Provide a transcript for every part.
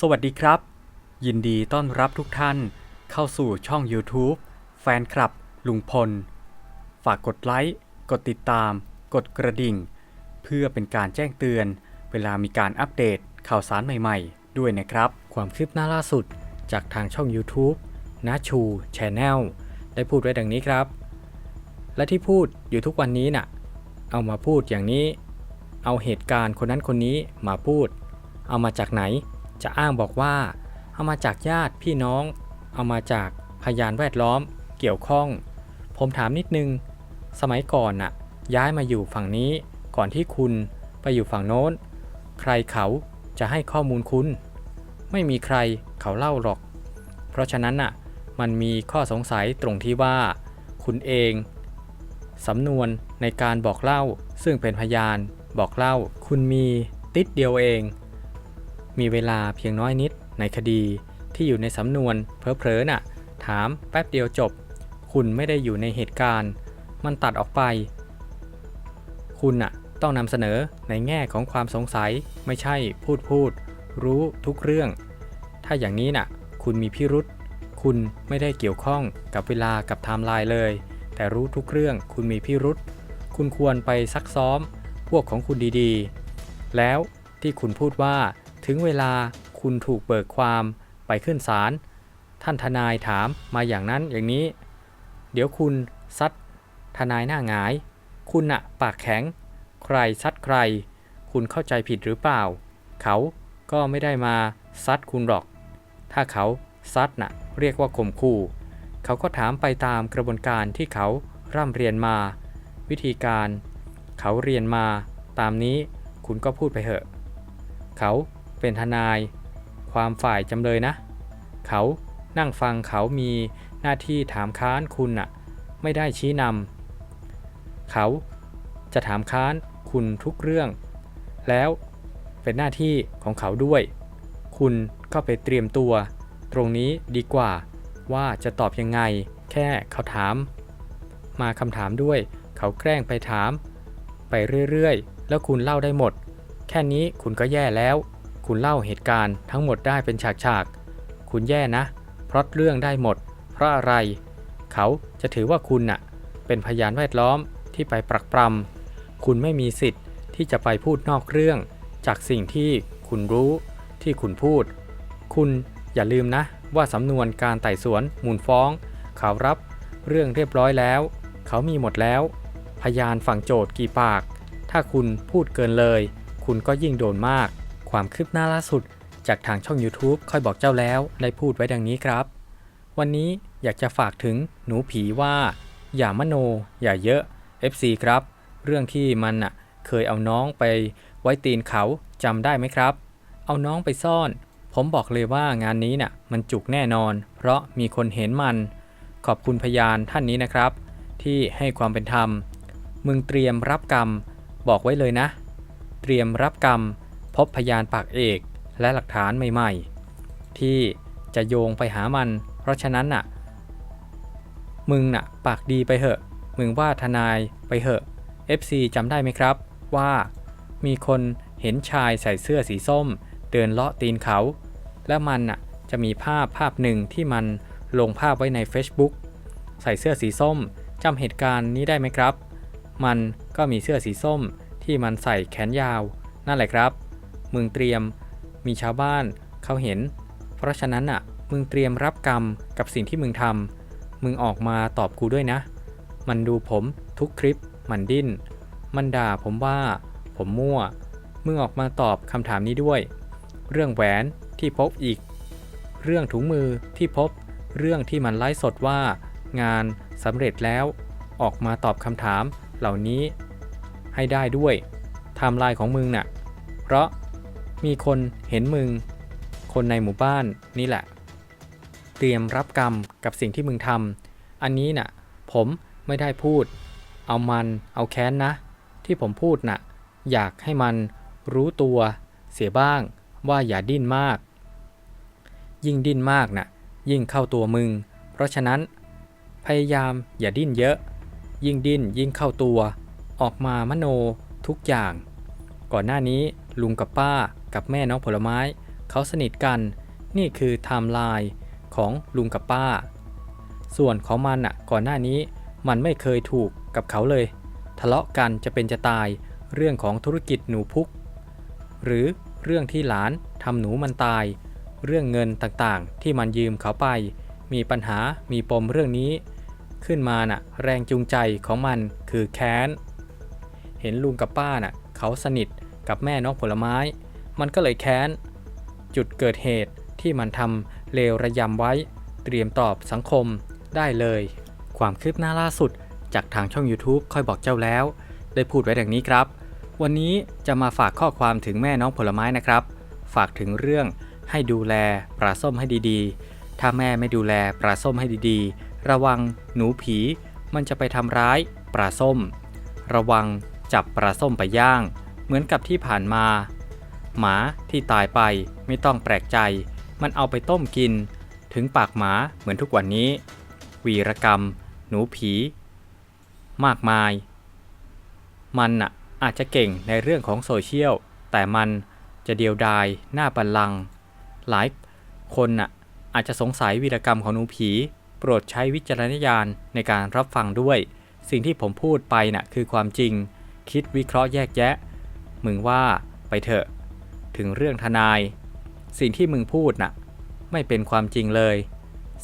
สวัสดีครับ ยินดีต้อนรับทุกท่านเข้าสู่ช่อง YouTube แฟนคลับ ลุงพล ฝากกดไลค์ กดติดตาม กดกระดิ่ง เพื่อเป็นการแจ้งเตือน เวลามีการอัปเดตข่าวสารใหม่ๆ ด้วยนะครับ ความคืบหน้าล่าสุดจากทางช่อง YouTube นาชูชแนลได้พูดไว้ดังนี้ครับ และที่พูดอยู่ทุกวันนี้น่ะ เอามาพูดอย่างนี้ เอาเหตุการณ์คนนั้นคนนี้มาพูด เอามาจากไหน จะอ้างบอกว่า เอามาจากญาติพี่น้อง เอามาจากพยานแวดล้อม เกี่ยวข้อง ผมถามนิดนึง สมัยก่อนน่ะ ย้ายมาอยู่ฝั่งนี้ก่อนที่คุณไปอยู่ฝั่งโน้น ใครเขาจะให้ข้อมูลคุณ ไม่มีใครเขาเล่าหรอก เพราะฉะนั้นน่ะ มันมีข้อสงสัยตรงที่ว่า คุณเองสำนวนในการบอกเล่าซึ่งเป็นพยานบอกเล่า คุณมีติดเดียวเอง มีเวลาเพียงน้อยนิดในคดีที่อยู่ในสำนวนเพลอๆน่ะ ถามแป๊บเดียวจบ คุณไม่ได้อยู่ในเหตุการณ์ มันตัดออกไป คุณน่ะต้องนำเสนอในแง่ของความสงสัยไม่ใช่พูดพูด รู้ทุกเรื่อง ถ้าอย่างนี้น่ะ คุณมีพิรุษคุณไม่ได้เกี่ยวข้องกับเวลากับไทม์ไลน์เลย แต่รู้ทุกเรื่องคุณมีพิรุษคุณควรไปซักซ้อม พวกของคุณดีๆ แล้วที่คุณพูดว่า ถึงเวลาคุณถูกเบิกความไปขึ้นศาลท่านทนายถามมาอย่างนั้นอย่างนี้ เดี๋ยวคุณซัดทนายหน้าหงาย คุณน่ะปากแข็ง ใครซัดใคร คุณเข้าใจผิดหรือเปล่า เขาก็ไม่ได้มาซัดคุณหรอก ถ้าเขาซัดน่ะเรียกว่าข่มขู่ เขาก็ถามไปตามกระบวนการที่เขาร่ำเรียนมา วิธีการ เขาเรียนมา ตามนี้คุณก็พูดไปเถอะ เขา เป็นทนายความฝ่ายจำเลยนะ เขานั่งฟังเขามีหน้าที่ถามค้านคุณน่ะ ไม่ได้ชี้นำเขาจะถามค้านคุณทุกเรื่อง แล้วเป็นหน้าที่ของเขาด้วย คุณก็ไปเตรียมตัว ตรงนี้ดีกว่าว่าจะตอบยังไง แค่เขาถาม มาคำถามด้วย เขาแกล้งไปถาม ไปเรื่อยๆ แล้วคุณเล่าได้หมด แค่นี้คุณก็แย่แล้ว คุณเล่าเหตุการณ์ทั้งหมดได้เป็นฉากๆ คุณแย่นะ เพราะเรื่องได้หมด เพราะอะไร เขาจะถือว่าคุณน่ะ เป็นพยานแวดล้อมที่ไปปรักปรำคุณไม่มีสิทธิ์ที่จะไปพูดนอกเรื่อง จากสิ่งที่คุณรู้ที่คุณพูด คุณอย่าลืมนะว่าสำนวนการไต่สวนมูลฟ้อง เขารับเรื่องเรียบร้อยแล้ว เขามีหมดแล้ว พยานฝั่งโจทย์กี่ปาก ถ้าคุณพูดเกินเลย คุณก็ยิ่งโดนมาก ความคืบหน้าล่าสุด จากทางช่อง YouTube ค่อยบอกเจ้าแล้วได้พูดไว้ดังนี้ครับ วันนี้อยากจะฝากถึงหนูผีว่า อย่ามโน อย่าเยอะ FC ครับ เรื่องที่มันอะเคยเอาน้องไปไว้ตีนเขาจำได้ไหมครับ เอาน้องไปซ่อน ผมบอกเลยว่างานนี้น่ะมันจุกแน่นอน เพราะมีคนเห็นมัน ขอบคุณพยานท่านนี้นะครับ ที่ให้ความเป็นธรรม มึงเตรียมรับกรรม บอกไว้เลยนะ เตรียมรับกรรม พบพยานปากเอกและหลักฐานใหม่ๆ ที่จะโยงไปหามัน เพราะฉะนั้นน่ะ มึงน่ะ ปากดีไปเหอะ มึงว่าทนายไปเหอะ FC จำได้ไหมครับ ว่ามีคนเห็นชายใส่เสื้อสีส้ม เดินเลาะตีนเขา และมันน่ะจะมีภาพภาพหนึ่งที่มันลงภาพไว้ใน Facebook ใส่เสื้อสีส้มจำเหตุการณ์นี้ได้ไหมครับ มันก็มีเสื้อสีส้มที่มันใส่แขนยาว นั่นแหละครับ มึงเตรียม มีชาวบ้านเขาเห็น เพราะฉะนั้นน่ะมึงเตรียมรับกรรมกับสิ่งที่มึงทำมึงออกมาตอบกูด้วยนะ มันดูผมทุกคลิปมันดิ้น มันด่าผมว่าผมมั่ว มึงออกมาตอบคำถามนี้ด้วย เรื่องแหวนที่พบอีก เรื่องถุงมือที่พบ เรื่องที่มันไลฟ์สดว่า งานสำเร็จแล้ว ออกมาตอบคำถามเหล่านี้ ให้ได้ด้วยไทม์ไลน์ของมึงน่ะ เพราะ มีคนเห็นมึง คนในหมู่บ้านนี่แหละ เตรียมรับกรรมกับสิ่งที่มึงทำอันนี้น่ะ ผมไม่ได้พูด เอามันเอาแค้นนะ ที่ผมพูดน่ะ อยากให้มันรู้ตัวเสียบ้างว่าอย่าดิ้นมาก ยิ่งดิ้นมากน่ะ ยิ่งเข้าตัวมึง เพราะฉะนั้น พยายามอย่าดิ้นเยอะ ยิ่งดิ้นยิ่งเข้าตัว ออกมามโนทุกอย่าง ก่อนหน้านี้ ลุงกับป้ากับแม่น้องผลไม้ เขาสนิทกัน นี่คือไทม์ไลน์ของลุงกับป้า ส่วนของมันอะก่อนหน้านี้มันไม่เคยถูกกับเขาเลย ทะเลาะกันจะเป็นจะตายเรื่องของธุรกิจหนูพุก หรือเรื่องที่หลานทำหนูมันตาย เรื่องเงินต่างๆ ที่มันยืมเขาไป มีปัญหามีปมเรื่องนี้ ขึ้นมาน่ะแรงจูงใจของมันคือแค้น เห็นลุงกับป้าน่ะเขาสนิท กับแม่น้องผลไม้ มันก็เลยแค้น จุดเกิดเหตุที่มันทำเลวระยำไว้ เตรียมตอบสังคมได้เลย ความคืบหน้าล่าสุด จากทางช่อง YouTube ค่อยบอกเจ้าแล้ว ได้พูดไว้ดังนี้ครับ วันนี้จะมาฝากข้อความถึงแม่น้องผลไม้นะครับ ฝากถึงเรื่องให้ดูแลปลาส้มให้ดีๆ ถ้าแม่ไม่ดูแลปลาส้มให้ดีๆ ระวังหนูผี มันจะไปทำร้ายปลาส้ม ระวังจับปลาส้มไปย่าง เหมือนกับที่ผ่านมา หมาที่ตายไปไม่ต้องแปลกใจ มันเอาไปต้มกิน ถึงปากหมาเหมือนทุกวันนี้ วีรกรรม หนูผี มากมาย มันน่ะอาจจะเก่งในเรื่องของโซเชียล แต่มันจะเดียวดายหน้าบัลลัง หลายคนน่ะอาจจะสงสัยวีรกรรมของหนูผี โปรดใช้วิจารณญาณในการรับฟังด้วย สิ่งที่ผมพูดไปน่ะคือความจริง คิดวิเคราะห์แยกแยะ มึงว่าไปเถอะ ถึงเรื่องทนาย สิ่งที่มึงพูดน่ะ ไม่เป็นความจริงเลย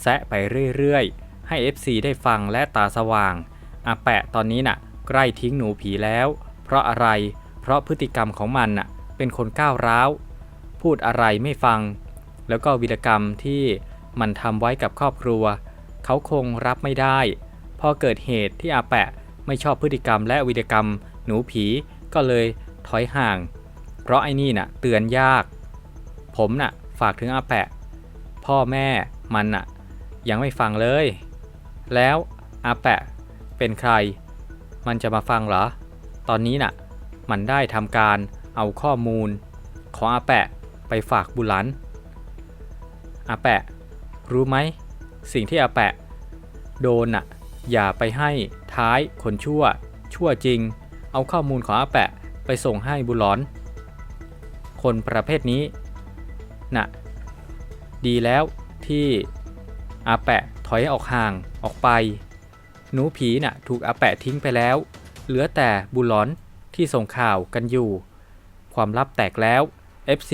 แซะไปเรื่อยๆ ให้ FC ได้ฟังและตาสว่างอาแปะตอนนี้น่ะ ใกล้ทิ้งหนูผีแล้ว เพราะอะไร เพราะพฤติกรรมของมันน่ะ เป็นคนก้าวร้าว พูดอะไรไม่ฟัง แล้วก็วีรกรรมที่มันทำไว้กับครอบครัว เขาคงรับไม่ได้ พอเกิดเหตุที่อาแปะไม่ชอบพฤติกรรมและวีรกรรม หนูผีก็เลย ถอยห่าง เพราะไอ้นี่น่ะเตือนยาก ผมน่ะฝากถึงอาแปะ พ่อแม่มันน่ะยังไม่ฟังเลย แล้วอาแปะเป็นใคร มันจะมาฟังเหรอ ตอนนี้น่ะมันได้ทำการเอาข้อมูล ของอาแปะไปฝากบุหลันอาแปะ รู้ไหม สิ่งที่อาแปะ โดนน่ะอย่าไปให้ท้ายคนชั่ว ชั่วจริง เอาข้อมูลของอาแปะ ไปส่งให้บุหลอน คนประเภทนี้น่ะดีแล้วที่อาแปะถอยออกห่างออกไป หนูผีน่ะถูกอาแปะทิ้งไปแล้ว เหลือแต่บุหลอนที่ส่งข่าวกันอยู่ ความลับแตกแล้ว FC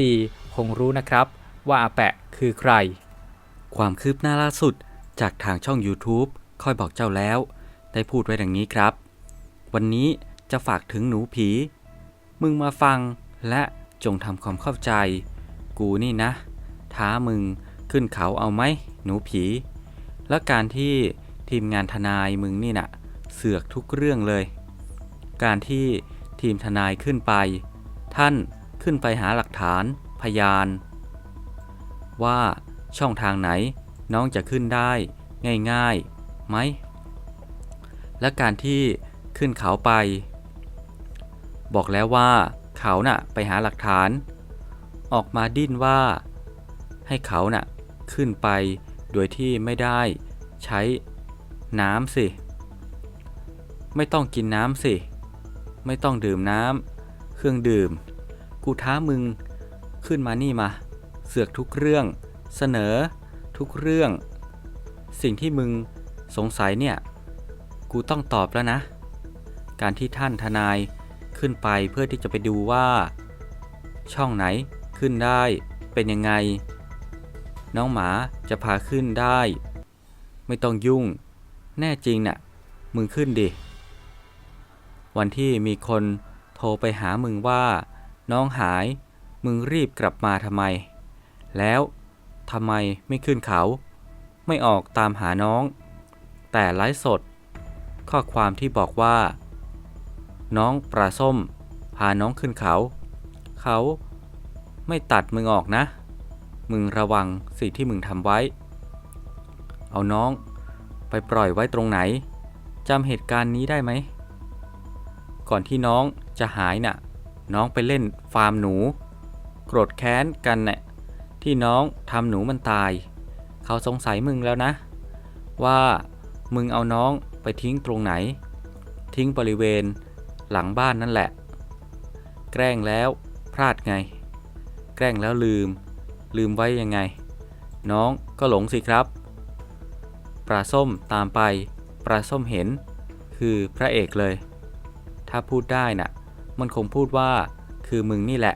คงรู้นะครับว่าอาแปะคือใคร ความคืบหน้าล่าสุดจากทางช่อง YouTube ค่อยบอกเจ้าแล้ว ได้พูดไว้ดังนี้ครับ วันนี้จะฝากถึงหนูผี มึงมาฟังและจงทำความเข้าใจ กูนี่นะ ท้ามึงขึ้นเขาเอาไหมหนูผี และการที่ทีมงานทนายมึงนี่น่ะ เสือกทุกเรื่องเลย การที่ทีมทนายขึ้นไป ท่านขึ้นไปหาหลักฐานพยาน ว่าช่องทางไหนน้องจะขึ้นได้ง่ายๆไหม และการที่ขึ้นเขาไป บอกแล้วว่าเขาน่ะไปหาหลักฐาน ออกมาดิ้นว่า ให้เขาน่ะขึ้นไปโดยที่ไม่ได้ใช้น้ำสิ ไม่ต้องกินน้ำสิ ไม่ต้องดื่มน้ำเครื่องดื่ม กูท้ามึงขึ้นมานี่มา เสือกทุกเรื่อง เสนอทุกเรื่อง สิ่งที่มึงสงสัยเนี่ย กูต้องตอบแล้วนะ การที่ท่านทนาย ขึ้นไปเพื่อที่จะไปดูว่า ช่องไหนขึ้นได้เป็นยังไง น้องหมาจะพาขึ้นได้ ไม่ต้องยุ่ง แน่จริงน่ะมึงขึ้นดิ วันที่มีคนโทรไปหามึงว่า น้องหาย มึงรีบกลับมาทำไม แล้วทำไมไม่ขึ้นเขา ไม่ออกตามหาน้อง แต่ไลฟ์สด ข้อความที่บอกว่า น้องปลาส้ม พาน้องขึ้นเขา เขาไม่ตัดมึงออกนะ มึงระวังสิ่งที่มึงทำไว้ เอาน้องไปปล่อยไว้ตรงไหนจำเหตุการณ์นี้ได้ไหม ก่อนที่น้องจะหายน่ะ น้องไปเล่นฟาร์มหนู โกรธแค้นกันน่ะที่น้องทำหนูมันตาย เขาสงสัยมึงแล้วนะ ว่ามึงเอาน้องไปทิ้งตรงไหน ทิ้งบริเวณ หลังบ้านนั่นแหละ แกล้งแล้วพลาดไง แกล้งแล้วลืม ลืมไว้ยังไง น้องก็หลงสิครับ ปลาส้มตามไป ปลาส้มเห็น คือพระเอกเลย ถ้าพูดได้น่ะ มันคงพูดว่า คือมึงนี่แหละ